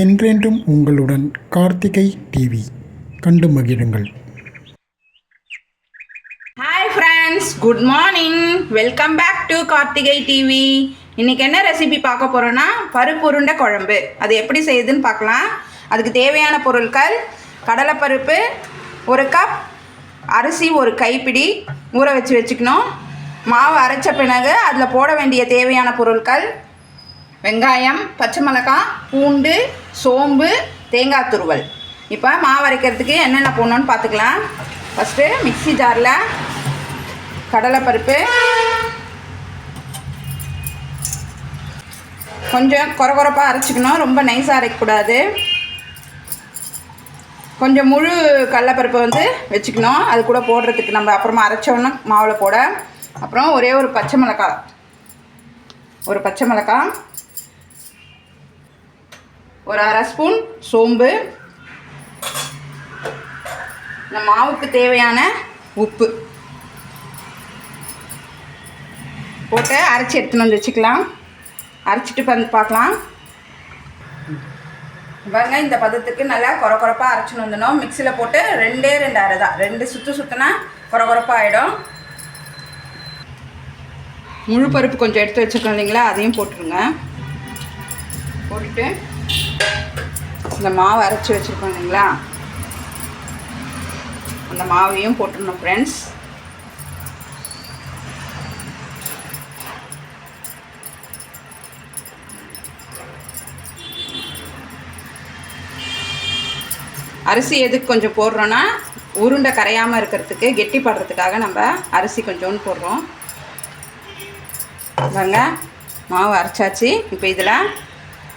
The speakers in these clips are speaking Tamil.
என்றென்றும் உங்களுடன் கார்த்திகை டிவி. கண்டு மகிழுங்கள். Hi friends good morning welcome back to Karthigai TV. இன்னைக்கு என்ன ரெசிபி பார்க்க போகிறோன்னா பருப்பு உருண்டை குழம்பு. அது எப்படி செய்யுதுன்னு பார்க்கலாம். அதுக்கு தேவையான பொருட்கள் கடலைப்பருப்பு ஒரு கப் அரிசி ஒரு கைப்பிடி ஊற வச்சு வச்சுக்கணும். மாவு அரைச்ச பிறகு அதில் போட வேண்டிய தேவையான பொருட்கள் வெங்காயம் பச்சை மிளகாய் பூண்டு சோம்பு தேங்காய் துருவல். இப்போ மாவு அரைக்கிறதுக்கு என்னென்ன போடணும்னு பார்த்துக்கலாம் ஃபஸ்ட்டு மிக்ஸி ஜாரில் கடலைப்பருப்பு. கொஞ்சம் குறகுறப்பாக அரைச்சிக்கணும். ரொம்ப நைஸாக அரைக்கக்கூடாது. கொஞ்சம் முழு கடலைப்பருப்பை வந்து வச்சுக்கணும். அது கூட போடுறதுக்கு நம்ம அப்புறமா அரைச்சோன்னா மாவில் போட. அப்புறம் ஒரே ஒரு பச்சை மிளகாய். ஒரு பச்சை மிளகாய். ஒரு அரை ஸ்பூன் சோம்பு. இந்த மாவுக்கு தேவையான உப்பு. போட்டு அரைச்சி எடுத்துன்னு வந்து வச்சுக்கலாம். அரைச்சிட்டு வந்து பார்க்கலாம். பாருங்க இந்த பதத்துக்கு நல்லா குறை குறைப்பாக அரைச்சின்னு வந்துடணும். மிக்சியில் போட்டு ரெண்டே ரெண்டு அரை தான். ரெண்டு சுற்று சுற்றினா குறை குறைப்பாக ஆகிடும் முழு பருப்பு கொஞ்சம் எடுத்து வச்சுருக்கோம் இல்லைங்களா? அதையும் போட்டுருங்க. போட்டுட்டு இந்த மாவு அரைச்சி வச்சுருக்கோம் இல்லைங்களா? அந்த மாவையும் போட்டுடணும் ஃப்ரெண்ட்ஸ் அரிசி எதுக்கு கொஞ்சம் போடுறோன்னா உருண்டை கரையாமல் இருக்கிறதுக்கு கெட்டி படுறதுக்காக நம்ம அரிசி கொஞ்சோன்னு போடுறோம். பாருங்க மாவு அரைச்சாச்சு. இப்போ இதில்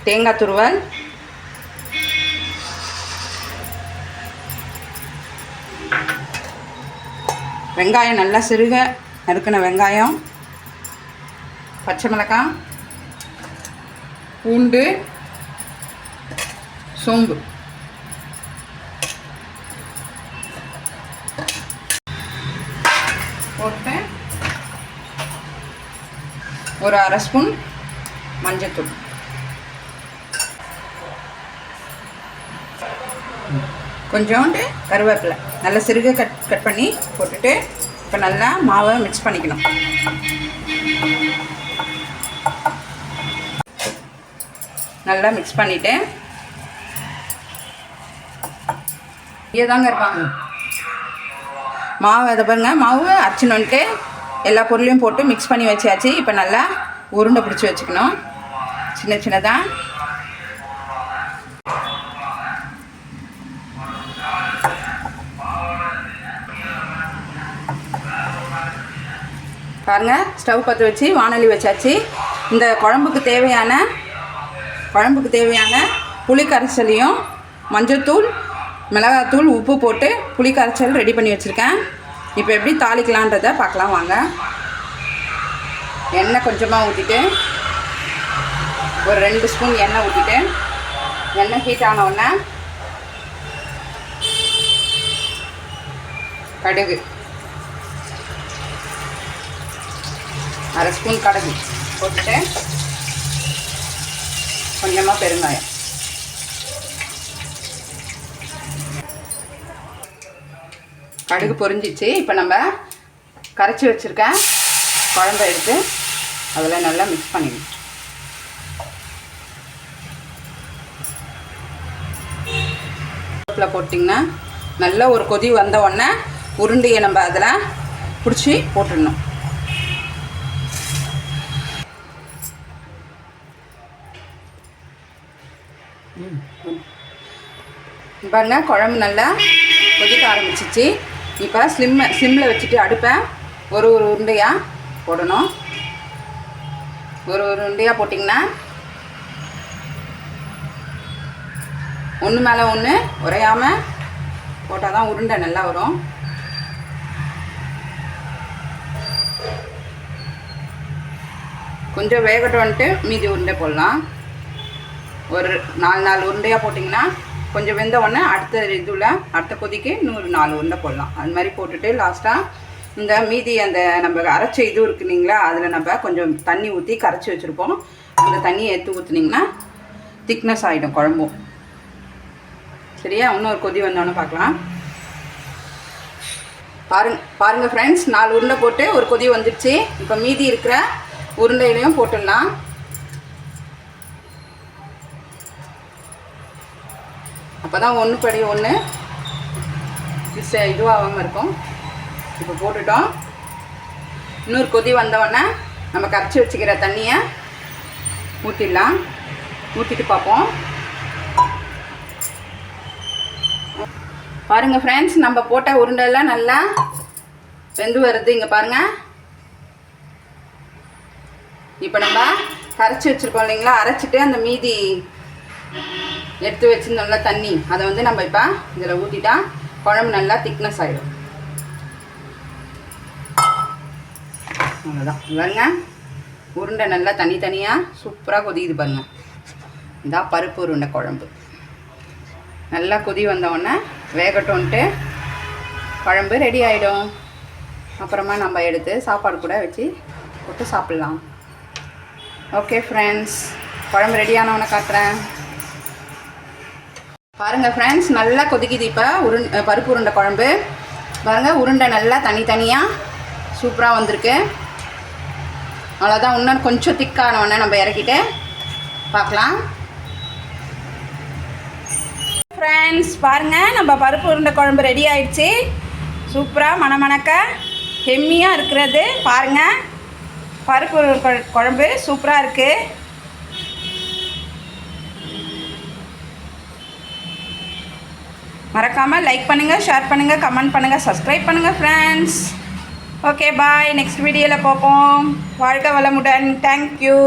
தேங்காய் துருவல் வெங்காயம் நல்லா சிறுக நறுக்கின வெங்காயம் பச்சை மிளகாய் பூண்டு சோம்பு. போட்டு ஒரு அரை ஸ்பூன் மஞ்சத்தூள். கொஞ்சோண்டு கருவேப்பிலை. நல்லா சிறுக கட் கட் பண்ணி போட்டுட்டு இப்போ நல்லா மாவை மிக்ஸ் பண்ணிக்கணும். நல்லா மிக்ஸ் பண்ணிவிட்டு இங்கே தாங்க இருப்பாங்க மாவு அதை பாருங்க மாவு அரைச்சின்னு வந்துட்டு எல்லா பொருளையும் போட்டு மிக்ஸ் பண்ணி வச்சாச்சு. இப்போ நல்லா உருண்டை பிடிச்சி வச்சுக்கணும். சின்ன சின்னதாக பாருங்கள் ஸ்டவ் பற்ற வச்சு வானொலி வச்சாச்சு. இந்த குழம்புக்கு தேவையான குழம்புக்கு தேவையான புளி கரைசலையும் மஞ்சத்தூள் மிளகாத்தூள் உப்பு போட்டு புளி கரைச்சல் ரெடி பண்ணி வச்சுருக்கேன். இப்போ எப்படி தாளிக்கலான்றதை பார்க்கலாம் வாங்க. எண்ணெய் கொஞ்சமாக ஊற்றிட்டு ஒரு ரெண்டு ஸ்பூன் எண்ணெய் ஊற்றிட்டு எண்ணெய் ஹீட் ஆனவுடனே கடுகு. அரை ஸ்பூன் கடுகு போட்டுட்டு கொஞ்சமாக பெருங்காயம். கடுகு பொரிஞ்சிச்சு. இப்போ நம்ம கரைச்சி வச்சுருக்க குழம்ப எடுத்து அதில் நல்லா மிக்ஸ் பண்ணிடணும். போட்டிங்கன்னா நல்ல ஒரு கொதி வந்த உடனே உருண்டையை நம்ம அதில் பிடிச்சி போட்டுடணும். பாருங்க குழம்பு நல்லா கொதிக்க ஆரம்பிச்சிச்சு. இப்போ ஸ்லிம்ம ஸ்லிம்மில் வச்சுட்டு அடுப்பை ஒரு ஒரு உருண்டையாக போடணும். ஒரு ஒரு உருண்டையாக போட்டிங்கன்னா ஒன்று மேலே ஒன்று உரையாமல் போட்டால் தான் உருண்டை நல்லா வரும். கொஞ்சம் வேகட்டும் வந்துட்டு மீதி உருண்டை போடலாம். ஒரு நாலு நாலு உருண்டையாக போட்டிங்கன்னா கொஞ்சம் வெந்த உடனே அடுத்த இதில் அடுத்த கொதிக்கு இன்னொரு நாலு உருண்டை போடலாம். அது மாதிரி போட்டுட்டு லாஸ்ட்டாக இந்த மீதி அந்த நம்ம அரைச்ச இது இருக்கு இல்லைங்களா அதில் நம்ம கொஞ்சம் தண்ணி ஊற்றி கரைச்சி வச்சுருப்போம். அந்த தண்ணியை எடுத்து ஊற்றுனீங்கன்னா திக்னஸ் ஆகிடும் குழம்பும் சரியா? இன்னொரு கொதி வந்தோன்னே பார்க்கலாம். பாருங்க பாருங்கள் ஃப்ரெண்ட்ஸ் நாலு உருண்டை போட்டு ஒரு கொதி வந்துடுச்சு இப்போ மீதி இருக்கிற உருண்டையிலையும் போட்டுடலாம். அப்போ தான் ஒன்று படி ஒன்று இதுவாகாமல் இருக்கும். இப்போ போட்டுட்டோம். இன்னொரு கொதி வந்தவொடனே நம்ம கரைச்சி வச்சுக்கிற தண்ணியை ஊற்றிடலாம் ஊற்றிட்டு பார்ப்போம். பாருங்கள் ஃப்ரெண்ட்ஸ் நம்ம போட்ட உருண்டெல்லாம் நல்லா வெந்து வருது. இங்கே பாருங்கள் இப்போ நம்ம கரைச்சி வச்சுருக்கோம் இல்லைங்களா? அரைச்சிட்டு அந்த மீதி எடுத்து வச்சுருந்தோம்ல தண்ணி. அதை வந்து நம்ம இப்போ இதில் ஊற்றிட்டா குழம்பு நல்லா திக்னஸ் ஆகிடும் அவ்வளோதான் பாருங்க உருண்டை நல்லா தனித்தனியாக சூப்பராக கொதிக்குது பாருங்க. இதான் பருப்பு உருண்டை குழம்பு. நல்லா கொதி வந்தவுடனே வேகட்டோன்ட்டு குழம்பு ரெடி ஆகிடும் அப்புறமா நம்ம எடுத்து சாப்பாடு கூட வச்சு போட்டு சாப்பிட்லாம். ஓகே ஃப்ரெண்ட்ஸ் குழம்பு ரெடியானவனை காட்டுறேன் பாருங்கள் ஃப்ரெண்ட்ஸ் நல்லா கொதிக்குது இப்போ. உருண் பருப்பு உருண்டை குழம்பு. பாருங்கள் உருண்டை நல்லா தனித்தனியாக சூப்பராக வந்திருக்கு. அவ்வளோதான் இன்னும் கொஞ்சம் திக்கான திக்கானவொடனே நம்ம இறக்கிட்டு பார்க்கலாம். ஃப்ரெண்ட்ஸ் பாருங்கள் நம்ம பருப்பு உருண்டை குழம்பு ரெடி ஆயிடுச்சு. சூப்பராக மணமணக்க ஹெம்மியாக இருக்கிறது. பாருங்கள் பருப்பு குழம்பு சூப்பராக இருக்குது மறக்காமல் லைக் பண்ணுங்கள் ஷேர் பண்ணுங்கள் கமெண்ட் பண்ணுங்கள் சப்ஸ்கிரைப் பண்ணுங்கள் ஃப்ரெண்ட்ஸ் ஓகே பாய் நெக்ஸ்ட் வீடியோவில் பார்ப்போம். வாழ்க வளமுடன். தேங்க்யூ